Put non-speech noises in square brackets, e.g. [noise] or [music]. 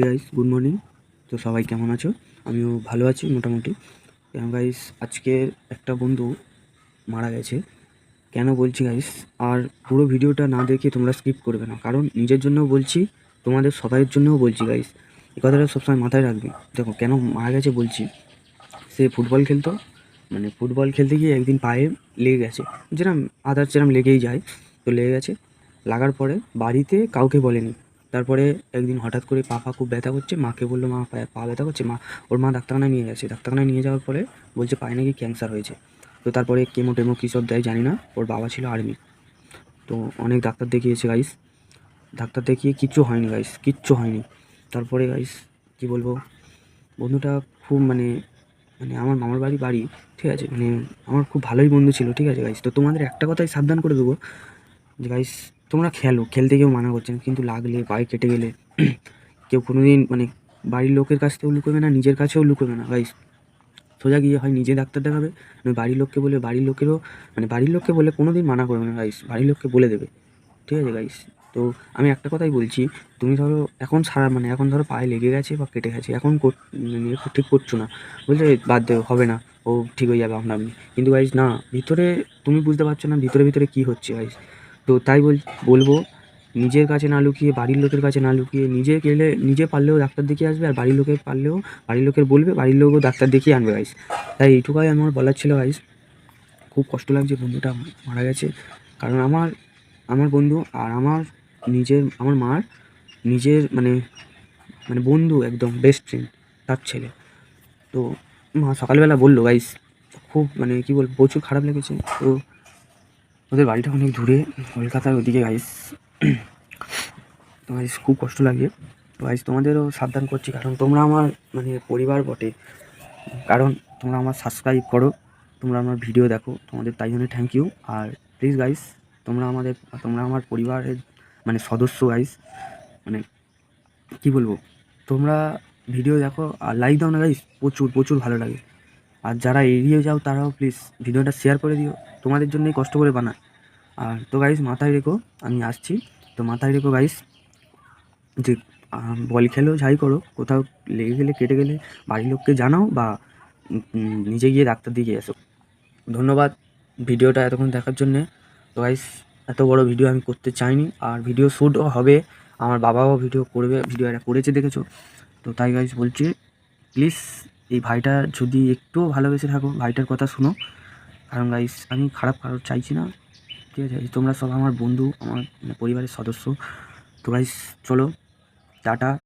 Guys good morning তো সবাই কেমন আছো? আমিও ভালো আছি, মোটামুটি। কেন গাইস আজকে একটা বন্ধু মারা গেছে। কেন বলছি গাইস আর পুরো ভিডিওটা না দেখে তোমরা স্কিপ করবে না। কারণ নিজের জন্যও বলছি, তোমাদের সবাইয়ের জন্যও বলছি গাইস এই কথাটা সবসময় মাথায় রাখবে। দেখো, কেন মারা গেছে বলছি। সে ফুটবল খেলতো। মানে ফুটবল খেলতে গিয়ে একদিন পায়ে লেগে গেছে। যেরকম আদার যেরকম লেগেই যায়। তো লেগে গেছে। লাগার পরে বাড়িতে কাউকে বলেনি। তারপরে একদিন হঠাৎ করে পা খুব ব্যথা করছে, মাকে বলল, মা পা ব্যথা করছে? মা, ওর মা ডাক্তারখানায় নিয়ে গেছে। ডাক্তারখানায় নিয়ে যাওয়ার পরে বলছে পায়ে নাকি ক্যান্সার হয়েছে। তো তারপরে কেমো টেমো কী সব দেয় জানি না, ওর বাবা ছিল আর্মি। তো অনেক ডাক্তার দেখিয়েছে গাইস ডাক্তার দেখিয়ে কিচ্ছু হয়নি গাইস কিচ্ছু হয়নি। তারপরে গাইস কী বলব, বন্ধুটা খুব মানে মানে আমার মামার বাড়ি বাড়ি, ঠিক আছে? মানে আমার খুব ভালোই বন্ধু ছিল, ঠিক আছে গাইস তো তোমাদের একটা কথাই সাবধান করে দেবো যে গাইস তোমরা খেলো, খেলতে কেউ মানা করছেন কিন্তু লাগলে, পায়ে কেটে গেলে, [clears throat] কেউ কোনো দিন মানে বাড়ির লোকের কাছ থেকেও লুকোবে না, নিজের কাছেও লুকোবে না গাইস সোজা গিয়ে হয় নিজে ডাক্তার দেখাবে, নয় বাড়ির লোককে বলে, বাড়ির লোকেরও মানে বাড়ির লোককে বলে কোনো দিন মানা করবে না গাইস বাড়ির লোককে বলে দেবে। ঠিক আছে গাইস তো আমি একটা কথাই বলছি, তুমি ধরো এখন সারা মানে এখন ধরো পায়ে লেগে গেছে বা কেটে গেছে, এখন মানে ঠিক করছ না। বলছে, বাদ দেবে হবে না, ও ঠিক হয়ে যাবে আপনার আপনি কিন্তু গাইস না, ভিতরে, তুমি বুঝতে পারছ না, ভিতরে ভিতরে কী হচ্ছে গাইস তো তাই বল, বলব, নিজের কাছে না লুকিয়ে, বাড়ির লোকের কাছে না লুকিয়ে, নিজে গেলে, নিজে পারলেও ডাক্তার দেখিয়ে আসবে আর বাড়ির লোকের পারলেও, বাড়ির লোকের বলবে, বাড়ির লোকও ডাক্তার দেখিয়ে আনবে গাইস তাই এইটুকুই আমার বলার ছিল গাইস খুব কষ্ট লাগছে, বন্ধুটা মারা গেছে। কারণ আমার আমার বন্ধু আর আমার নিজের, আমার মার নিজের মানে মানে বন্ধু একদম বেস্ট ফ্রেন্ড তার ছেলে। তো মা সকালবেলা বলল গাইস খুব মানে কী বল প্রচুর খারাপ লেগেছে। তো ওদের বাড়িটা অনেক দূরে, কলকাতার ওদিকে গাইস তো গাইস খুব কষ্ট লাগে। তো গাইস তোমাদেরও সাবধান করছি, কারণ তোমরা আমার মানে পরিবার বটে। কারণ তোমরা আমার সাবস্ক্রাইব করো, তোমরা আমার ভিডিও দেখো, তোমাদের তাই জন্য থ্যাংক ইউ আর প্লিজ গাইস তোমরা আমাদের, তোমরা আমার পরিবারের মানে সদস্য গাইস মানে কি বলব? তোমরা ভিডিও দেখো, আর লাইক দাও না গাইস প্রচুর প্রচুর ভালো লাগে। আর যারা এড়িয়ে যাও তারাও প্লিজ ভিডিওটা শেয়ার করে দিও। তোমাদের জন্যই কষ্ট করে বানায়। আর তো গাইস মাথায় রেখো, আমি আসছি। তো মাথায় রেখো গাইস যে বল খেলো, যাই করো, কোথাও লেগে গেলে, কেটে গেলে বাড়ির লোককে জানাও বা নিজে গিয়ে ডাক্তার দিয়ে এসো ধন্যবাদ ভিডিওটা এতক্ষণ দেখার জন্যে। তো গাইস এত বড় ভিডিও আমি করতে চাইনি। আর ভিডিও শ্যুটও হবে, আমার বাবাও ভিডিও করবে ভিডিও একটা করেছে, দেখেছ? তো তাই গাইস বলছি প্লিজ এই ভাইটা যদি একটুও ভালোবেসে থাকো, ভাইটার কথা শুনো। কারণ গাইস আমি খারাপ কারও চাইছি না। ঠিক আছে তোমরা সব আমার বন্ধু, আমার মানে পরিবারের সদস্য। তো গাইস চলো, টাটা।